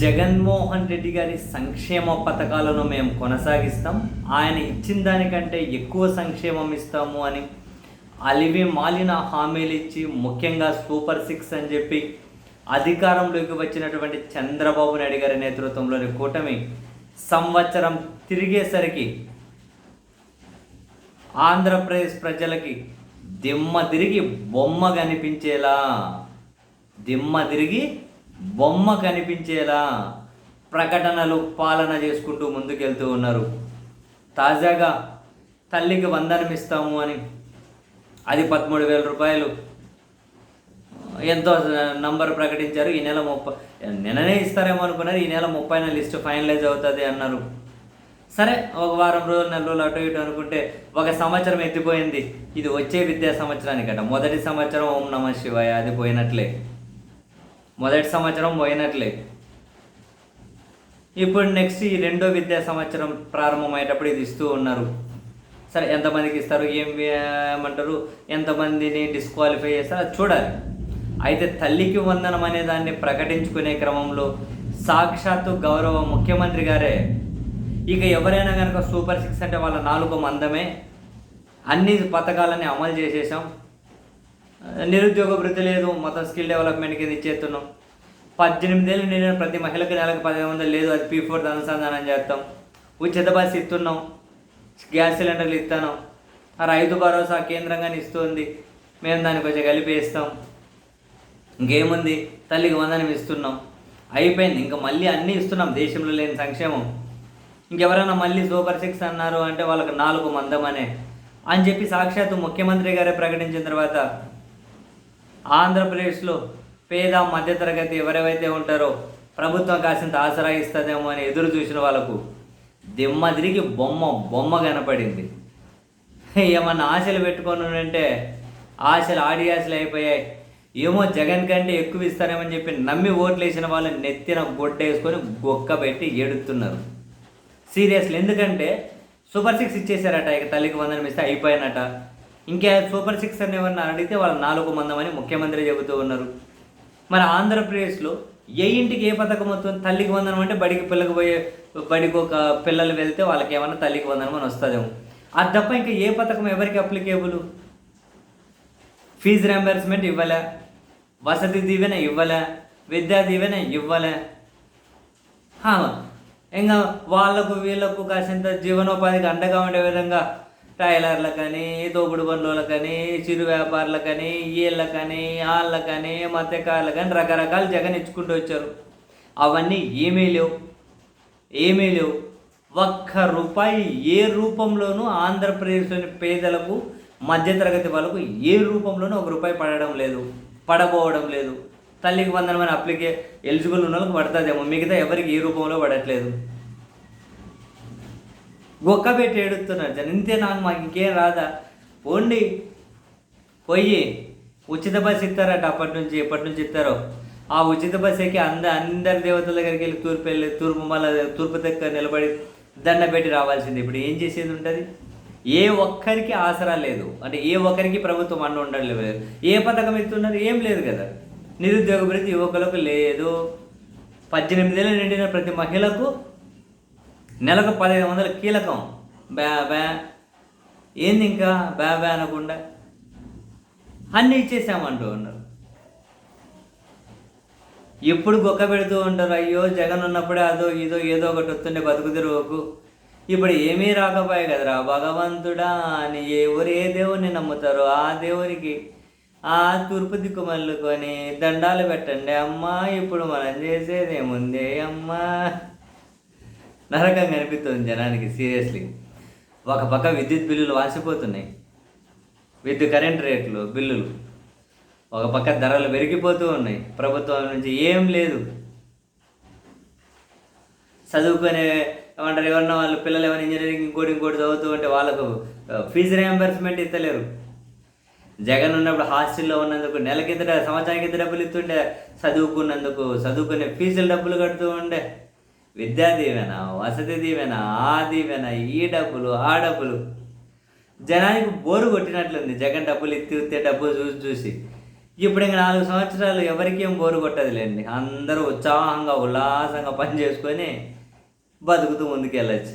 జగన్మోహన్ రెడ్డి గారి సంక్షేమ పథకాలను మేము కొనసాగిస్తాం. ఆయన ఇచ్చిన దానికంటే ఎక్కువ సంక్షేమం ఇస్తాము అని అలివి మాలిన హామీలు ఇచ్చి ముఖ్యంగా సూపర్ సిక్స్ అని చెప్పి అధికారంలోకి వచ్చినటువంటి చంద్రబాబు నాయుడు గారి నేతృత్వంలోని కూటమి సంవత్సరం తిరిగేసరికి ఆంధ్రప్రదేశ్ ప్రజలకి దిమ్మ తిరిగి బొమ్మ కనిపించేలా దిమ్మ తిరిగి బొమ్మ కనిపించేలా ప్రకటనలు పాలన చేసుకుంటూ ముందుకెళ్తూ ఉన్నారు. తాజాగా తల్లికి వందనం ఇస్తాము అని అది పదమూడు వేల రూపాయలు. ఎంతో నంబర్ ప్రకటించారు. ఈ నెల ముప్పై నిన్ననే ఇస్తారేమో అనుకున్నారు. ఈ నెల ముప్పైన లిస్ట్ ఫైనలైజ్ అవుతుంది అన్నారు. సరే ఒక వారం రోజులు నెల రోజులు అటు ఇటు అనుకుంటే ఒక సంవత్సరం ఎత్తిపోయింది. ఇది వచ్చే విద్యా సంవత్సరానికట. మొదటి సంవత్సరం ఓం నమ శివాయ అది పోయినట్లే. మొదటి సంవత్సరం పోయినట్లే. ఇప్పుడు నెక్స్ట్ ఈ రెండో విద్యా సంవత్సరం ప్రారంభమయ్యేటప్పుడు ఇది ఇస్తూ ఉన్నారు. సరే ఎంతమందికి ఇస్తారు? ఏం ఏమంటారు? ఎంతమందిని డిస్క్వాలిఫై చేస్తారు? అది చూడాలి. అయితే తల్లికి వందనం అనే దాన్ని ప్రకటించుకునే క్రమంలో సాక్షాత్తు గౌరవ ముఖ్యమంత్రి గారే. ఇక ఎవరైనా కనుక సూపర్ సిక్స్ అంటే వాళ్ళ నాలుగు మందమే. అన్ని పథకాలని అమలు చేసేసాం నిరుద్యోగ వృద్ధి లేదు మొత్తం స్కిల్ డెవలప్మెంట్ కింద ఇచ్చేస్తున్నాం. పద్దెనిమిదేళ్ళు నిండిన ప్రతి మహిళకు నెలకు పదిహేను వందలు లేదు అది పీ ఫోర్ అనుసంధానం చేస్తాం. ఉచిత బస్సు ఇస్తున్నాం గ్యాస్ సిలిండర్లు ఇస్తాను. ఆ రైతు భరోసా కేంద్రంగానే ఇస్తుంది. మేము దాన్ని కొంచెం కలిపేస్తాం. ఇంకేముంది? తల్లికి వందనం ఇస్తున్నాం. అయిపోయింది. ఇంకా మళ్ళీ అన్నీ ఇస్తున్నాం. దేశంలో లేని సంక్షేమం. ఇంకెవరైనా మళ్ళీ సూపర్ సిక్స్ అన్నారు అంటే వాళ్ళకి నాలుగు మందమనే. అని చెప్పి సాక్షాత్తు ముఖ్యమంత్రి గారే ప్రకటించిన తర్వాత ఆంధ్రప్రదేశ్లో పేద మధ్యతరగతి ఎవరెవైతే ఉంటారో ప్రభుత్వం కాసింత ఆసరా ఇస్తుందేమో అని ఎదురు చూసిన వాళ్ళకు దిమ్మ తిరిగి బొమ్మ బొమ్మ కనపడింది. ఏమన్నా ఆశలు పెట్టుకొని అంటే ఆశలు ఆడి ఆశలు అయిపోయాయి. ఏమో జగన్ కంటే ఎక్కువ ఇస్తారేమని చెప్పి నమ్మి ఓట్లు వేసిన వాళ్ళు నెత్తిన గొడ్డ వేసుకొని గొక్క పెట్టి ఏడుతున్నారు. సీరియస్లీ ఎందుకంటే సూపర్ సిక్స్ ఇచ్చేసారట ఇక తల్లికి వందనం ఇస్తే అయిపోయినట ఇంకా సూపర్ సిక్స్ అని ఏమన్నా అడిగితే వాళ్ళు నాలుగు మందమని ముఖ్యమంత్రి చెబుతూ ఉన్నారు. మరి ఆంధ్రప్రదేశ్లో ఏ ఇంటికి ఏ పథకం వస్తుంది? తల్లికి వందనం అంటే బడికి పిల్లకి పోయే బడికి ఒక పిల్లలు వెళ్తే వాళ్ళకి ఏమన్నా తల్లికి వందనం అని వస్తుందేమో. అది తప్ప ఇంకా ఏ పథకం ఎవరికి అప్లికేబుల్ ఫీజు రియంబర్స్మెంట్ ఇవ్వలే వసతి దీవెన ఇవ్వలే విద్యా దీవెన ఇవ్వలే. ఇంకా వాళ్ళకు వీళ్ళకు కాసింత జీవనోపాధికి అండగా ఉండే విధంగా టైలర్లకని తోపుడు బండ్లకని చిరు వ్యాపారులకని వీళ్ళకని వాళ్ళకని మత్స్యకారులకని రకరకాల జగన్ ఇచ్చుకుంటూ వచ్చారు. అవన్నీ ఏమీ లేవు. ఏమీ లేవు. ఒక్క రూపాయి ఏ రూపంలోనూ ఆంధ్రప్రదేశ్లోని పేదలకు మధ్యతరగతి వాళ్ళకు ఏ రూపంలోనూ ఒక రూపాయి పడడం లేదు. పడబోవడం లేదు. తల్లికి వందనమైన అప్లికే ఎలిజిబుల్ ఉన్న వాళ్ళకి పడుతుందేమో. మిగతా ఎవరికి ఏ రూపంలో పడట్లేదు. గొక్క పెట్టి ఏడుస్తున్నారు. జనం ఇంతే నాకు మాకు ఇంకేం రాదా? పోండి. పోయి ఉచిత బస్సు ఇస్తారట అప్పటి నుంచి ఎప్పటి నుంచి ఇస్తారో. ఆ ఉచిత బస్సు ఎక్కి అంద అందరి దేవతల దగ్గరికి వెళ్ళి తూర్పు వెళ్ళి తూర్పు మళ్ళీ తూర్పు దగ్గర నిలబడి దండ పెట్టి రావాల్సింది. ఇప్పుడు ఏం చేసేది ఉంటుంది? ఏ ఒక్కరికి ఆసరా లేదు. అంటే ఏ ఒక్కరికి ప్రభుత్వం అన్న ఉండడం లేదు. ఏ పథకం ఇస్తున్నారు ఏం లేదు కదా. నిరుద్యోగ భృతి యువకులకు లేదు. పద్దెనిమిదేళ్ళు నిండిన ప్రతి మహిళకు నెలకు పదిహేను వందల కీలకం. బ్యా బ్యా ఏంది ఇంకా? బ్యా బ్యా అనకుండా. అన్నీ ఇచ్చేసామంటూ ఉన్నారు. ఎప్పుడు గొక్క పెడుతూ ఉంటారు అయ్యో జగన్ ఉన్నప్పుడే అదో ఇదో ఏదో ఒకటి వస్తుండే బతుకు తెరువుకు. ఇప్పుడు ఏమీ రాకపోయాయి కదరా భగవంతుడా అని ఎవరు ఏ దేవుని నమ్ముతారో ఆ దేవునికి ఆ తూర్పు దిక్కు మల్లుకొని దండాలు పెట్టండి అమ్మా ఇప్పుడు మనం చేసేది ఏముంది అమ్మా. నరకంగా అనిపిస్తుంది జనానికి సీరియస్లీ ఒక పక్క విద్యుత్ బిల్లులు వాసిపోతున్నాయి. విద్యుత్ కరెంట్ రేట్లు బిల్లులు. ఒక పక్క ధరలు పెరిగిపోతూ ఉన్నాయి. ప్రభుత్వం నుంచి ఏం లేదు. చదువుకునే ఏమంటారు ఎవరన్నా వాళ్ళు పిల్లలు ఏమైనా ఇంజనీరింగ్ ఇంకోటి ఇంకోటి చదువుతూ ఉంటే వాళ్ళకు ఫీజు రియంబర్స్మెంట్ ఇస్తలేరు. జగన్ ఉన్నప్పుడు హాస్టల్లో ఉన్నందుకు నెలకి కింద సంవత్సరానికి డబ్బులు ఇస్తుండే. చదువుకున్నందుకు చదువుకునే ఫీజులు డబ్బులు కడుతూ ఉండే. విద్యా దీవెన వసతి దీవెన ఆ దీవెన ఈ డబ్బులు ఆ డబ్బులు. జనానికి బోరు కొట్టినట్లుంది. జగన్ డబ్బులు ఇత్తి ఇస్తే డబ్బులు చూసి చూసి. ఇప్పుడు ఇంకా నాలుగు సంవత్సరాలు ఎవరికి ఏం బోరు కొట్టదులేండి. అందరూ ఉత్సాహంగా ఉల్లాసంగా పని చేసుకొని బతుకుతూ ముందుకెళ్ళచ్చు.